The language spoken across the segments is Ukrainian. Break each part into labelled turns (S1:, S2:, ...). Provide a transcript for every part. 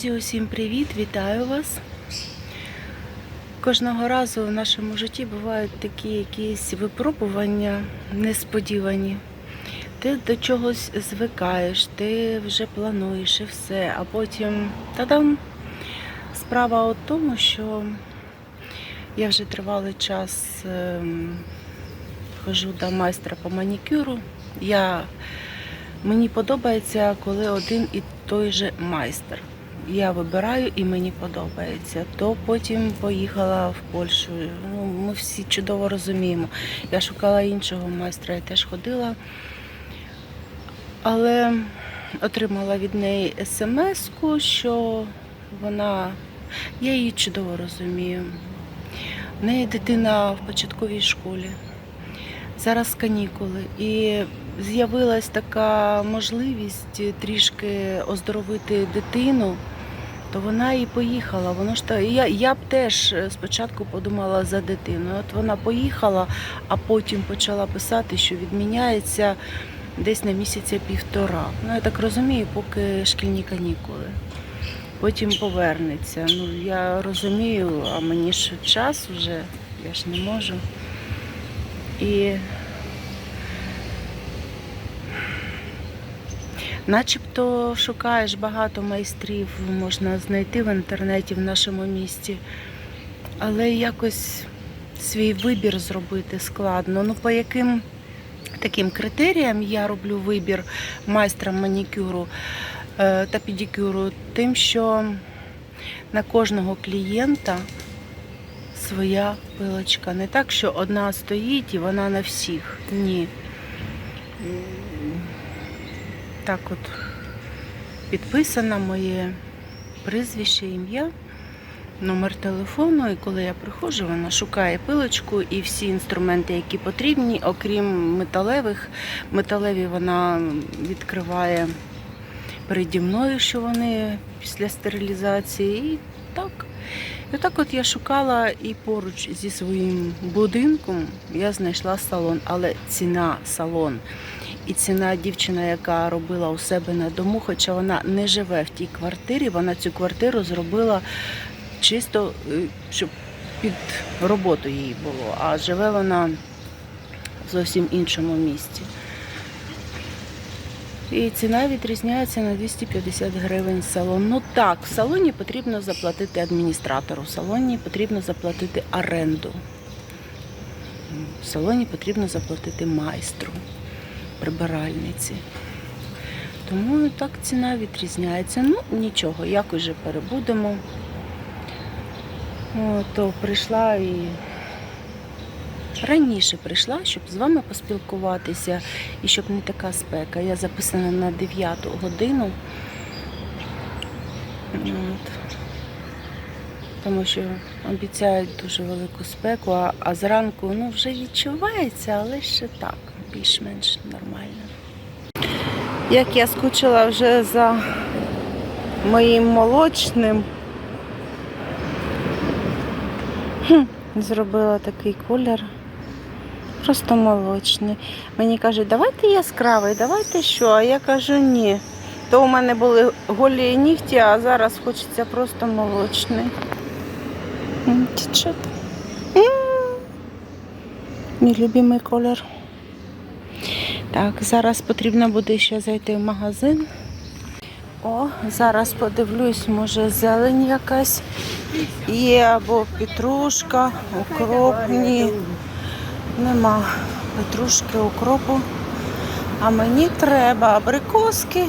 S1: Друзі, Усім привіт, вітаю вас. Кожного разу в нашому житті бувають такі якісь випробування несподівані. Ти до чогось звикаєш, ти вже плануєш і все, а потім та-дам! Справа у тому, що я вже тривалий час ем, ходжу до майстра по манікюру. Я, мені подобається, коли один і той же майстер я вибираю і мені подобається. То потім поїхала в Польщу. Ну, ми всі чудово розуміємо. Я шукала іншого майстра, я теж ходила, але отримала від неї смс-ку, що вона, я її чудово розумію. В неї дитина в початковій школі. Зараз канікули. І з'явилась така можливість трішки оздоровити дитину, то вона і поїхала. Воно ж та я, я б теж спочатку подумала за дитину. От вона поїхала, а потім почала писати, що відміняється десь на місяця півтора. Ну я так розумію, поки шкільні канікули. Потім повернеться. Ну я розумію, а мені ж час вже, я ж не можу. І начебто шукаєш багато майстрів, можна знайти в інтернеті в нашому місті, але якось свій вибір зробити складно. Ну, по яким таким критеріям я роблю вибір майстра манікюру е, та педикюру, тим, що на кожного клієнта своя пилочка. Не так, що одна стоїть і вона на всіх. Ні. Так от підписано моє прізвище, ім'я, номер телефону. І коли я приходжу, вона шукає пилочку і всі інструменти, які потрібні, окрім металевих. Металеві вона відкриває переді мною, що вони після стерилізації. І так. І так от я шукала і поруч зі своїм будинком я знайшла салон, але ціна салон. І ціна дівчина, яка робила у себе на дому, хоча вона не живе в тій квартирі, вона цю квартиру зробила чисто, е, щоб під роботу їй було, а живе вона в зовсім іншому місці. І ціна відрізняється на 250 гривень салон. Ну так, в салоні потрібно заплатити адміністратору, в салоні потрібно заплатити оренду. В салоні потрібно заплатити майстру, прибиральниці. Тому так ціна відрізняється. Ну, нічого, якось же перебудемо. О, то прийшла і раніше прийшла, щоб з вами поспілкуватися і щоб не така спека. Я записана на 9 годину. От. Тому що обіцяють дуже велику спеку, а, а зранку ну, вже відчувається, але ще так, більш-менш нормально. Як я скучила вже за моїм молочним. Зробила такий колір. Просто молочний. Мені кажуть, давайте яскравий, давайте що. А я кажу, ні. То у мене були голі нігті, а зараз хочеться просто молочний. Мій любимий колір. Так, зараз потрібно буде ще зайти в магазин. О, зараз подивлюсь, може зелень якась є, або петрушка, укроп. Ні, нема петрушки, укропу. А мені треба абрикоски.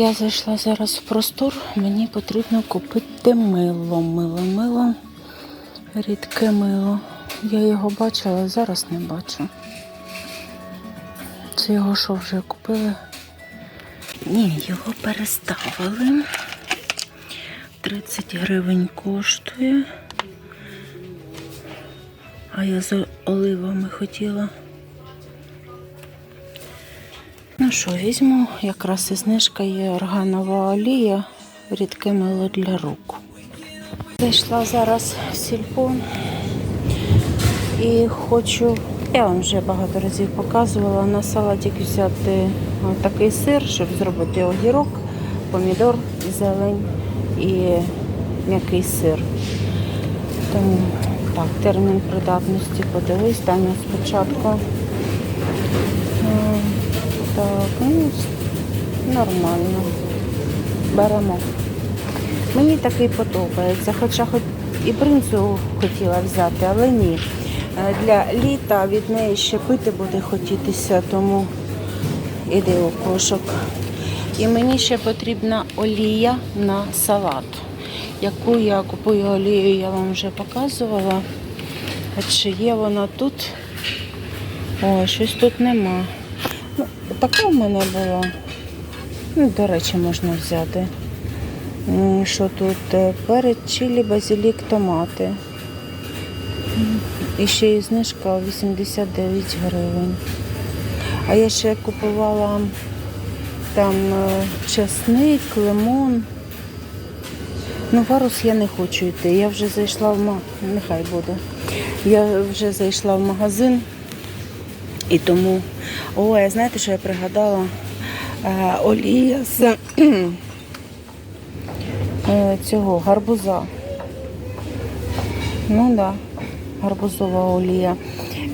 S1: Я зайшла зараз в простор, мені потрібно купити мило. Мило, мило, рідке мило. Я його бачила, зараз не бачу. Це його що вже купили? Ні, його переставили. 30 гривень коштує. А я за оливами хотіла. Ну що, візьму, якраз і знижка є органова олія, рідке мило для рук. Зайшла зараз в сільпо і хочу, я вам вже багато разів показувала, на салатик взяти такий сир, щоб зробити огірок помідор, зелень і м'який сир. Тому так, термін придатності подивись, Таня спочатку. Так, ну, нормально. Беремо. Мені такий подобається, хоча хоч і бринзу хотіла взяти, але ні. Е, Для літа від неї ще пити буде хотітися, тому іди у пошук. І мені ще потрібна олія на салат. Яку я купую олію, я вам вже показувала. А чи є вона тут? О, щось тут нема. Ну, така в мене була. Ну, до речі, можна взяти. Що тут? Е, Перець, чилі, базилік, томати. І ще і знижка 89 гривень. А я ще купувала там е, чесник, лимон. Ну, варус я не хочу йти. Я вже зайшла в ма... Нехай буде. Я вже зайшла в магазин і тому. Ой, знаєте, що я пригадала? Е, олія з е, цього гарбуза. Ну так, да, гарбузова олія.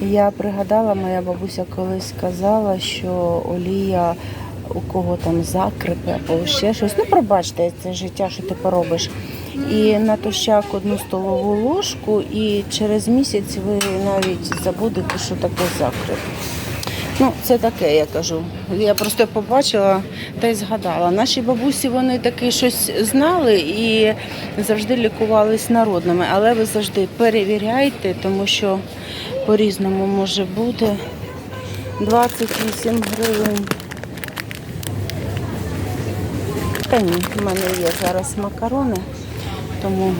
S1: Я пригадала, моя бабуся колись казала, що олія у кого там закрипи або ще щось. Ну, пробачте, це життя, що ти поробиш. І на тощак одну столову ложку, і через місяць ви навіть забудете, що таке закрип. Ну, це таке, я кажу. Я просто побачила та й згадала. Наші бабусі вони таке щось знали і завжди лікувались народними. Але ви завжди перевіряйте, тому що по-різному може бути. 28 гривень. Та ні, в мене є зараз макарони, тому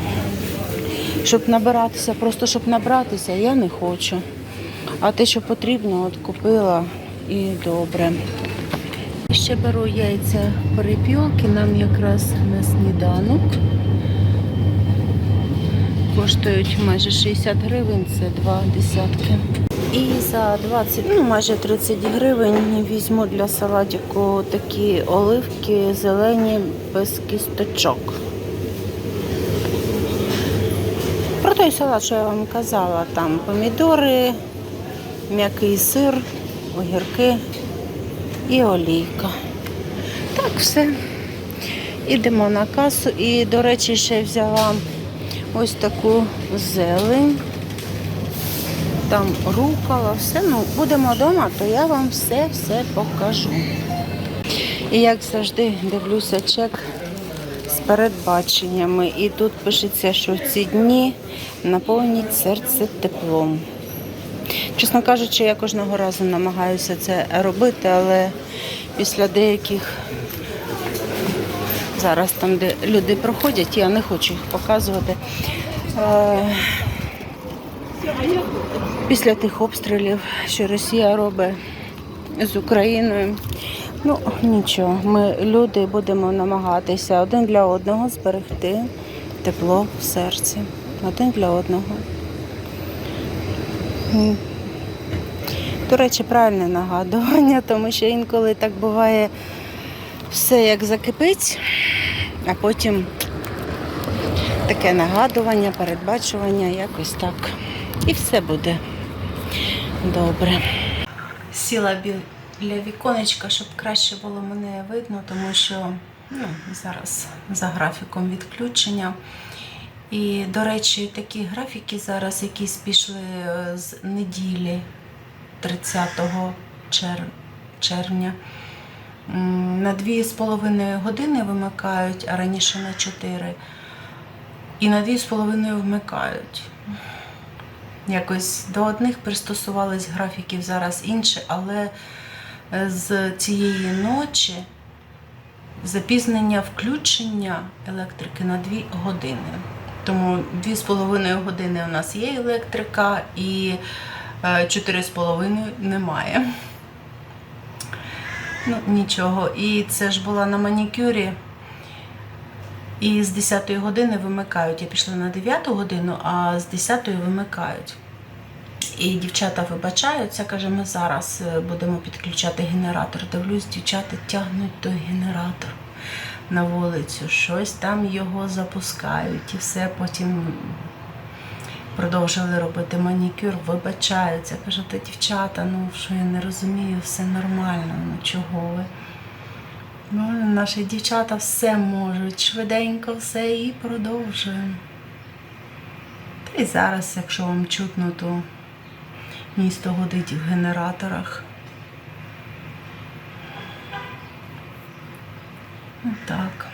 S1: щоб набиратися, просто щоб набратися, я не хочу. А те, що потрібно, от купила і добре. Ще беру яйця перепілки, нам якраз на сніданок. Коштують майже 60 гривень, це два десятки. І за 20, ну майже 30 гривень візьму для салатику такі оливки зелені без кісточок. Про той салат, що я вам казала, там помідори, м'який сир, огірки і олійка. Так, все. Ідемо на касу. І, до речі, ще взяла ось таку зелень. Там рукола, все. Ну, будемо вдома, то я вам все-все покажу. І як завжди дивлюся чек з передбаченнями. І тут пишеться, що в ці дні наповніть серце теплом. Чесно кажучи, я кожного разу намагаюся це робити, але після деяких зараз там, де люди проходять, я не хочу їх показувати. Е, Після тих обстрілів, що Росія робить з Україною, ну нічого, ми люди будемо намагатися один для одного зберегти тепло в серці. Один для одного. До речі, правильне нагадування, тому що інколи так буває все як закипить, а потім таке нагадування, передбачування, якось так. І все буде добре. Сіла біля віконечка, щоб краще було мене видно, тому що ну, зараз за графіком відключення. І, до речі, такі графіки зараз якісь пішли е, з неділі 30 чер... червня. На 2,5 години вимикають, а раніше на 4. І на 2,5 вмикають. Якось до одних пристосувались графіків зараз інші, але е, з цієї ночі запізнення включення електрики на 2 години. Тому 2,5 години у нас є електрика і 4,5 немає. Ну, нічого. І це ж була на манікюрі. І з 10 години вимикають. Я пішла на 9 годину, а з 10 вимикають. І дівчата вибачаються, каже, ми зараз е, будемо підключати генератор. Дивлюсь, дівчата тягнуть той генератор. на вулицю, щось там його запускають і все потім продовжили робити манікюр, вибачаються. Кажу, та дівчата, ну що я не розумію, все нормально, ну чого ви? Ну, наші дівчата все можуть, швиденько все і продовжуємо. Та й зараз, якщо вам чутно, то місто гудить в генераторах. Так.